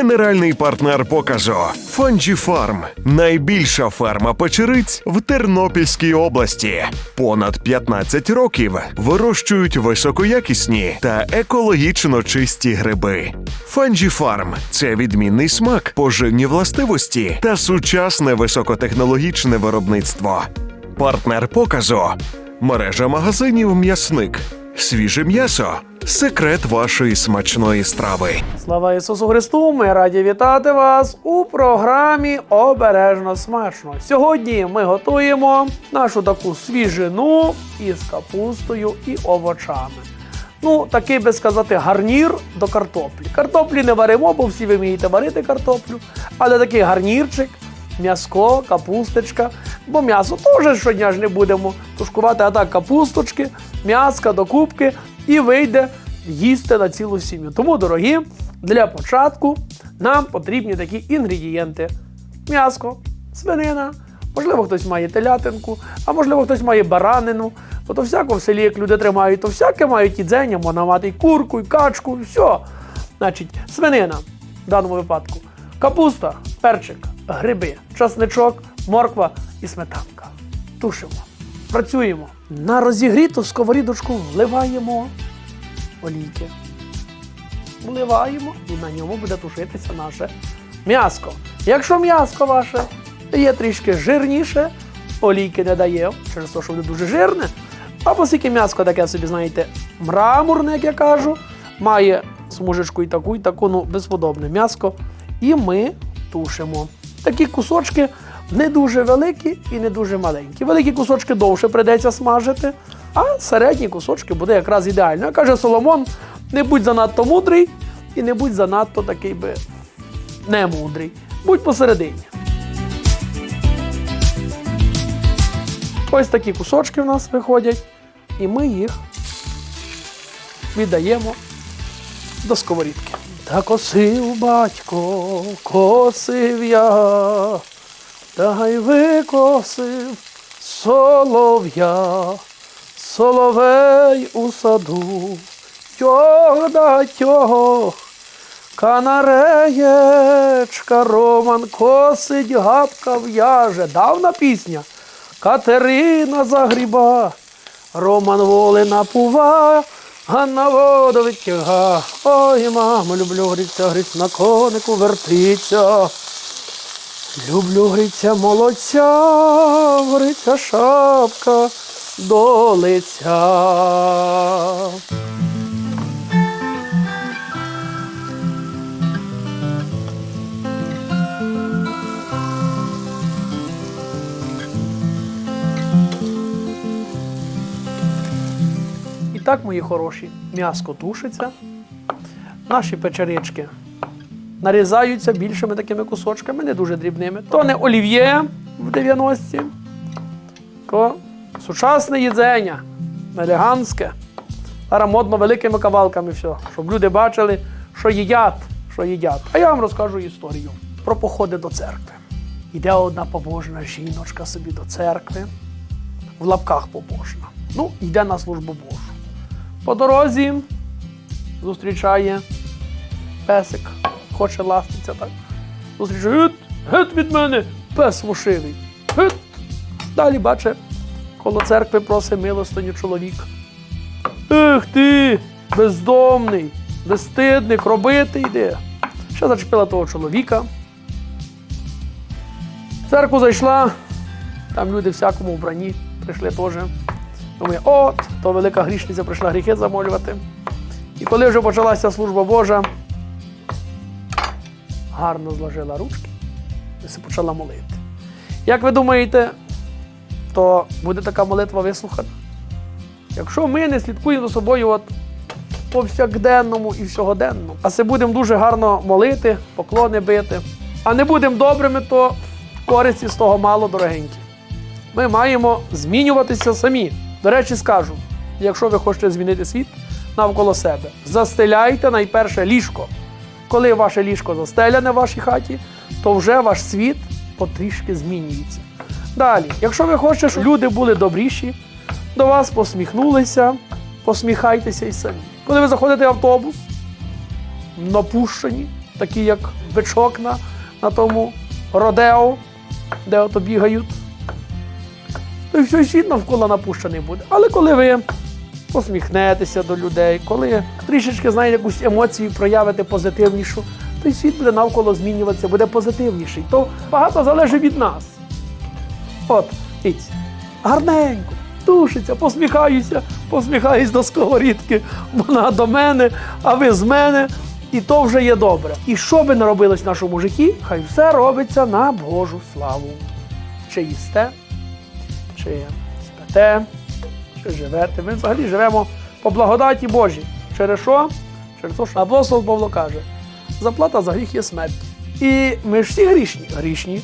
Генеральний партнер показу Фарм найбільша ферма печериць в Тернопільській області. Понад 15 років вирощують високоякісні та екологічно чисті гриби. Фарм це відмінний смак, поживні властивості та сучасне високотехнологічне виробництво. Партнер показу мережа магазинів М'ясник. Свіже м'ясо секрет вашої смачної страви. Слава Ісусу Христу! Ми раді вітати вас у програмі Обережно смачно. Сьогодні ми готуємо нашу таку свіжину із капустою і овочами. Ну, такий би сказати, гарнір до картоплі. Картоплі не варимо, бо всі ви вмієте варити картоплю, але такий гарнірчик, м'яско, капусточка. Бо м'ясо теж щодня ж не будемо тушкувати, а так капусточки, м'яска до кубки і вийде їсти на цілу сім'ю. Тому, дорогі, для початку нам потрібні такі інгредієнти: м'яско, свинина, можливо, хтось має телятинку, а можливо, хтось має баранину. Бо то всяко в селі, як люди тримають, то всяке мають і дзення, можна мати і курку, і качку, і все. Значить, свинина в даному випадку, капуста, перчик, гриби, часничок, морква і сметанка. Тушимо. Працюємо. На розігріту сковорідочку вливаємо олійки. Вливаємо і на ньому буде тушитися наше м'яско. Якщо м'яско ваше є трішки жирніше, олійки не дає, через те, що воно дуже жирне. Або скільки м'яско таке собі, знаєте, мраморне, як я кажу, має смужечку і таку, і таку, ну, безподобне м'яско. І ми тушимо. Такі кусочки не дуже великі і не дуже маленькі. Великі кусочки довше прийдеться смажити, а середні кусочки буде якраз ідеально. Як Каже Соломон, не будь занадто мудрий і не будь занадто такий би немудрий. Будь посередині. Ось такі кусочки в нас виходять, і ми їх віддаємо до сковорідки. Та косив батько, косив я, та й викосив солов'я, соловей у саду, тьох да тьох, канареєчка Роман косить, гапка в'яже. Давна пісня. Катерина загріба, Роман воли напува, Ганна воду витяга. Ой, мамо, люблю гриця, гриць на конику вертиться. Люблю гриця молодця, гриця шапка до лиця. І так, мої хороші, м'яско тушиться. Наші печерички нарізаються більшими такими кусочками, не дуже дрібними. То не олів'є в 90-ті, то сучасне їдзення, елегантське. Зараз модно великими кавалками все, щоб люди бачили, що їдять, що їдять. А я вам розкажу історію про походи до церкви. Йде одна побожна жіночка собі до церкви, в лапках побожна. Ну, йде на службу Божу. По дорозі зустрічає песик, хоче ластиться так. Зустрічає, гет, гет від мене, пес вошивий. Гет. Далі бачить, коло церкви просить милостиню чоловік. Ех ти, бездомний, безстидник, робити йде. Ще зачепила того чоловіка. В церкву зайшла, там люди всякому вбранні прийшли теж. Думає, от, то велика грішниця прийшла гріхи замолювати. І коли вже почалася служба Божа, гарно зложила ручки і почала молити. Як ви думаєте, то буде така молитва вислухана? Якщо ми не слідкуємо за собою от повсякденному і всьогоденному, а се будемо дуже гарно молити, поклони бити, а не будемо добрими, то користі з того мало дорогенькі. Ми маємо змінюватися самі. До речі, скажу: якщо ви хочете змінити світ навколо себе, застеляйте найперше ліжко. Коли ваше ліжко застеляне в вашій хаті, то вже ваш світ потрішки змінюється. Далі, якщо ви хочете, щоб люди були добріші, до вас посміхнулися, посміхайтеся і самі. Коли ви заходите в автобус, напущені, такі як бичок на, на тому родео, де ото бігають. То й все світ навколо напущений буде. Але коли ви посміхнетеся до людей, коли трішечки знаєте, якусь емоцію проявите позитивнішу, то й світ буде навколо змінюватися, буде позитивніший. То багато залежить від нас. От, дивіться, гарненько, тушиться, посміхаюся, посміхаюсь до сковорідки, вона до мене, а ви з мене. І то вже є добре. І що би не робилось в нашому житті, хай все робиться на Божу славу. Чи їсте, чи спите, чи живете. Ми взагалі живемо по благодаті Божій. Через що? Через те, що апостол Павло каже, заплата за гріх є смерть. І ми ж всі грішні, грішні.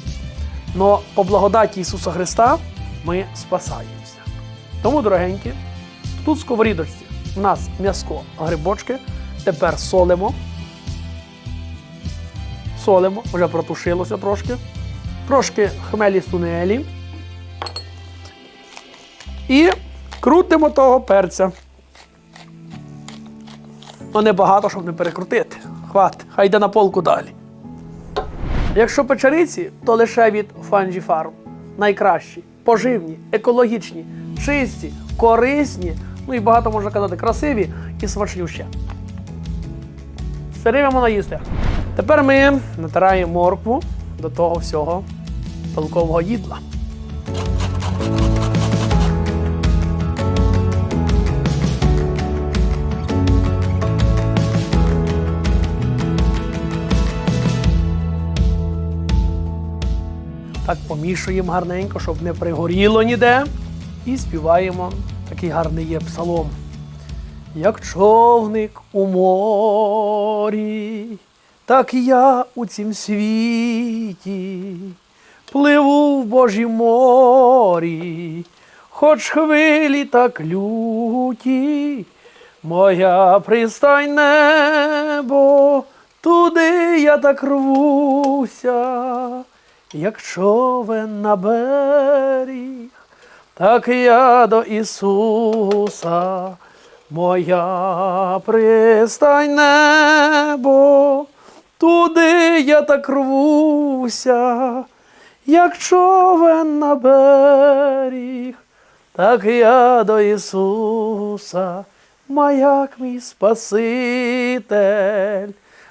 Но по благодаті Ісуса Христа ми спасаємося. Тому, дорогенькі, тут в сковорідочці у нас м'яско, грибочки. Тепер солимо. Солимо, вже протушилося трошки. Трошки хмелі сунелі. І крутимо того перця. Ну, не багато, щоб не перекрутити. Хват, хай йде на полку далі. Якщо печериці, то лише від Fungi Farm. Найкращі, поживні, екологічні, чисті, корисні, ну і багато можна казати, красиві і смачнющі. Серивимо наїсти. Тепер ми натираємо моркву до того всього толкового їдла. Так помішуємо гарненько, щоб не пригоріло ніде. І співаємо такий гарний є псалом. Як човник у морі, так я у цім світі пливу в Божім морі, хоч хвилі так люті, моя пристань небо, туди я так рвуся, як човен на берег, так я до Ісуса, моя пристань небо, туди я так рвуся, як човен на берег, так я до Ісуса, маяк мій Спаситель,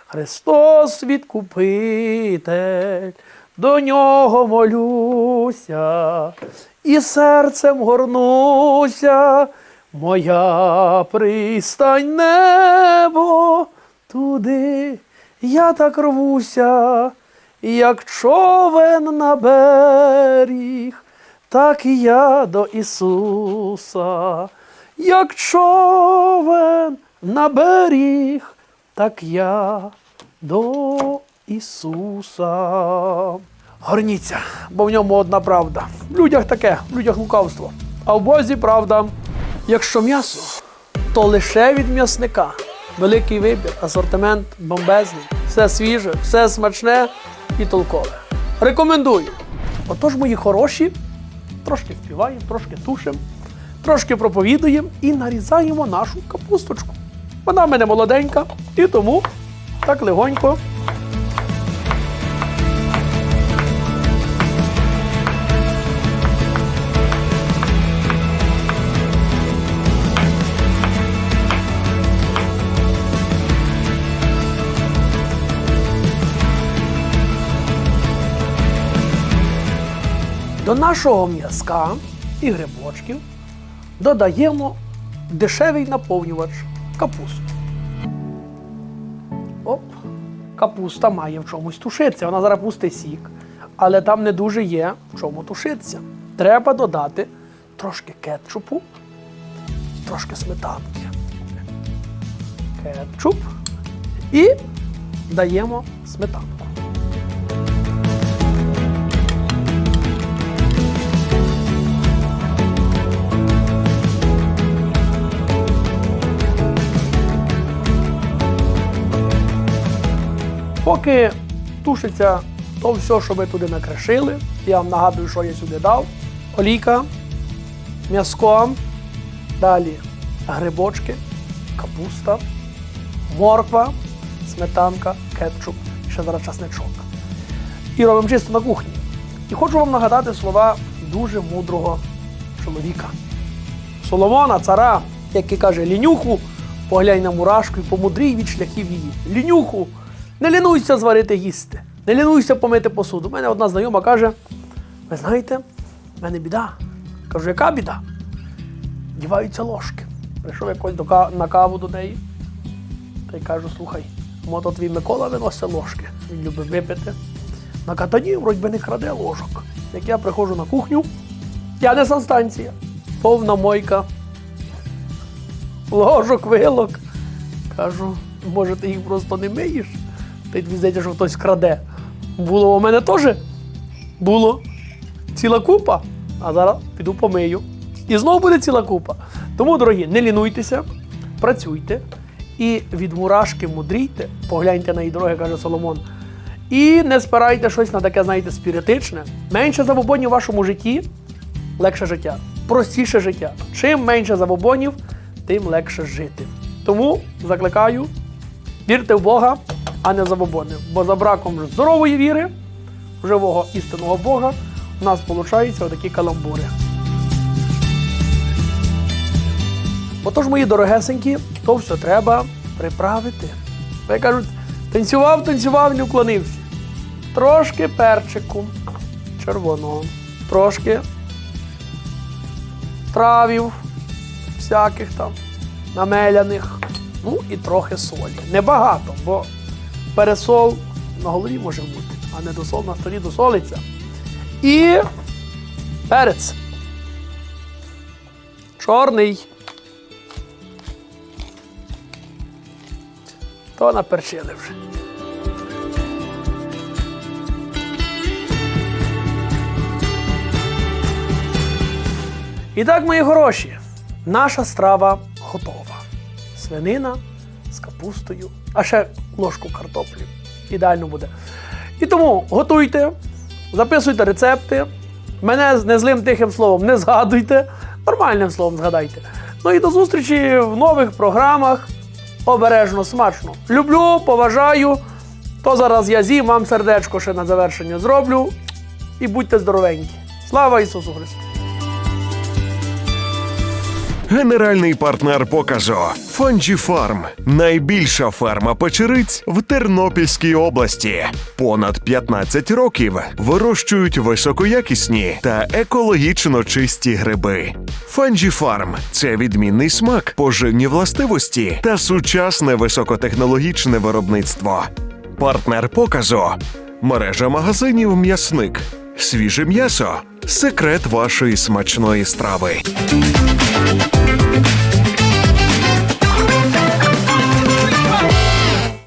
Христос відкупитель, до нього молюся, і серцем горнуся, моя пристань небо, туди я так рвуся, як човен на берег, так і я до Ісуса, як човен на берег, так я до Ісуса. Горніться, бо в ньому одна правда. В людях таке, в людях лукавство. А в Бозі правда. Якщо м'ясо, то лише від м'ясника. Великий вибір, асортимент бомбезний, все свіже, все смачне і толкове. Рекомендую. Отож, мої хороші, трошки впіваємо, трошки тушимо, трошки проповідуємо і нарізаємо нашу капусточку. Вона в мене молоденька, і тому так легонько. До нашого м'язка і грибочків додаємо дешевий наповнювач капусту. Оп, капуста має в чомусь тушитися. Вона зараз пустить сік, але там не дуже є в чому тушитися. Треба додати трошки кетчупу, трошки сметанки. Кетчуп і даємо сметанку. Поки тушиться то все, що ми туди накришили, я вам нагадую, що я сюди дав. Олійка, м'яско, далі грибочки, капуста, морква, сметанка, кетчуп ще зараз часничок. І робимо чисто на кухні. І хочу вам нагадати слова дуже мудрого чоловіка. Соломона, цара, який каже: Лінюху, поглянь на мурашку і помудрій від шляхів її. Лінюху, не лінуйся зварити їсти, не лінуйся помити посуду. У мене одна знайома каже: ви знаєте, в мене біда. Кажу, яка біда? Діваються ложки. Прийшов якось до на каву до неї. Та й кажу, слухай, мото твій Микола виносить ложки. Він любить випити. На катані вроді би не краде ложок. Як я приходжу на кухню, я не санстанція. Повна мойка. Ложок, вилок. Кажу, може, ти їх просто не миєш? Тобі здається, що хтось краде. Було у мене теж. Було ціла купа. А зараз піду помию. І знову буде ціла купа. Тому, дорогі, не лінуйтеся, працюйте і від мурашки мудрійте, погляньте на її дороги, каже Соломон. І не спирайте щось на таке, знаєте, спіритичне. Менше забобонів у вашому житті, легше життя. Простіше життя. Чим менше забобонів, тим легше жити. Тому закликаю, вірте в Бога, а не забобони. Бо за браком здорової віри, живого істинного Бога, у нас виходять отакі каламбури. Отож, мої дорогесенькі, то все треба приправити. Як кажуть, танцював, танцював, не уклонився. Трошки перчику червоного, трошки травів, всяких там намеляних, ну і трохи солі. Небагато, бо пересол на голові може бути, а не досол на столі досолиться. І перець. Чорний. То наперчили вже. І так, мої хороші, наша страва готова. Свинина з капустою, а ще ложку картоплі. Ідеально буде. І тому готуйте, записуйте рецепти. Мене з незлим тихим словом не згадуйте, нормальним словом згадайте. Ну і до зустрічі в нових програмах. Обережно, смачно. Люблю, поважаю. То зараз я з'їм, вам сердечко ще на завершення зроблю. І будьте здоровенькі. Слава Ісусу Христу! Генеральний партнер показу Фанджі Фарм найбільша ферма печериць в Тернопільській області. Понад 15 років вирощують високоякісні та екологічно чисті гриби. Фанджі Фарм це відмінний смак, поживні властивості та сучасне високотехнологічне виробництво. Партнер показу мережа магазинів М'ясник. Свіже м'ясо секрет вашої смачної страви.